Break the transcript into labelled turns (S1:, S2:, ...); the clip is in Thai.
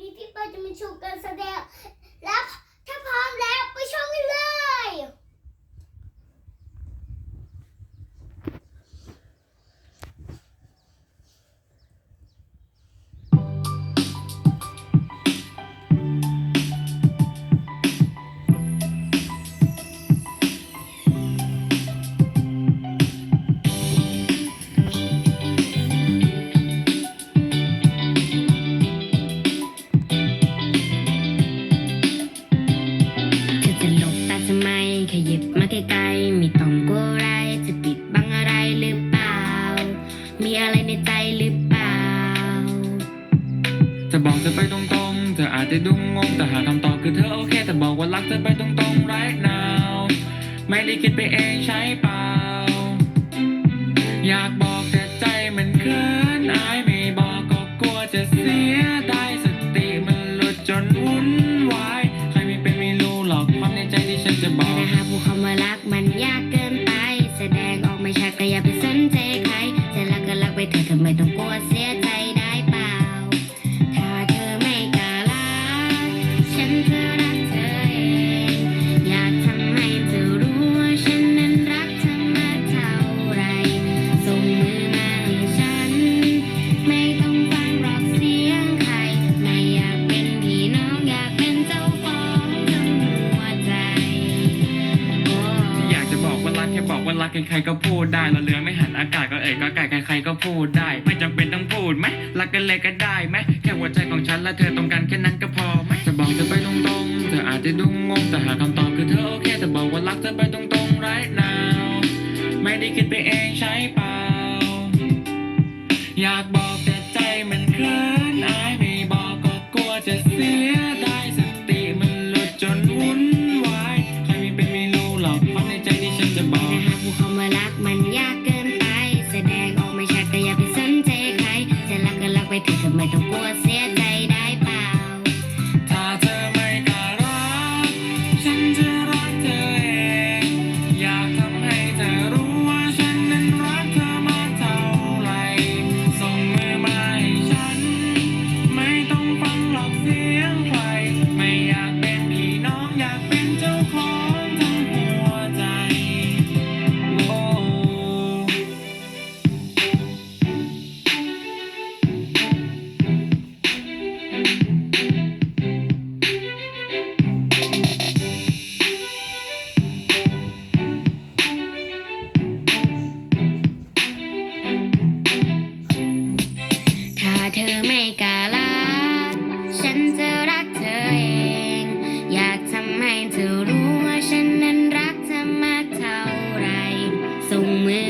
S1: ดีพี่เปิ้ลจะมาชมการแสดงแล้วถ้าพร้อมแล้วไปชมกันเลย
S2: ไม่ต้องกลัวอะไรจะปิดบังอะไรหรือเปล่า มีอะไรในใจหรือเปล่า
S3: จะบอกเธอไปตรงๆ เธออาจจะดุงงงแต่หาคำตอบคือเธอโอเคแต่บอกว่ารักเธอไปตรงๆ right now ไม่ได้คิดไปเองใช่เปล่า อยากบอก บอกว่ารัก
S2: แค่
S3: บอกว่ารักใครๆก็พูดได้เราเรือไม่หันอากาศก็เอ่ยก็ไก่ใครๆก็พูดได้ ไม่จำเป็นต้องพูดไหมรักกันเลยก็ได้ไหมแค่หัวใจของฉันและเธอตรงกันแค่นั้นก็พอไหมจะบอกเธอไปตรงๆเธออาจจะดูงงงแต่หาคำตอบคือเธอโอเคแต่บอกว่ารักเธอไปตรงๆ right now ไม่ได้คิดไปเองใช่ปะ ฉันจะรักเธอเอง อยากทำให้เธอรู้ว่าฉัน
S2: นั้นรักเธอมากเท่าไรส่งมือ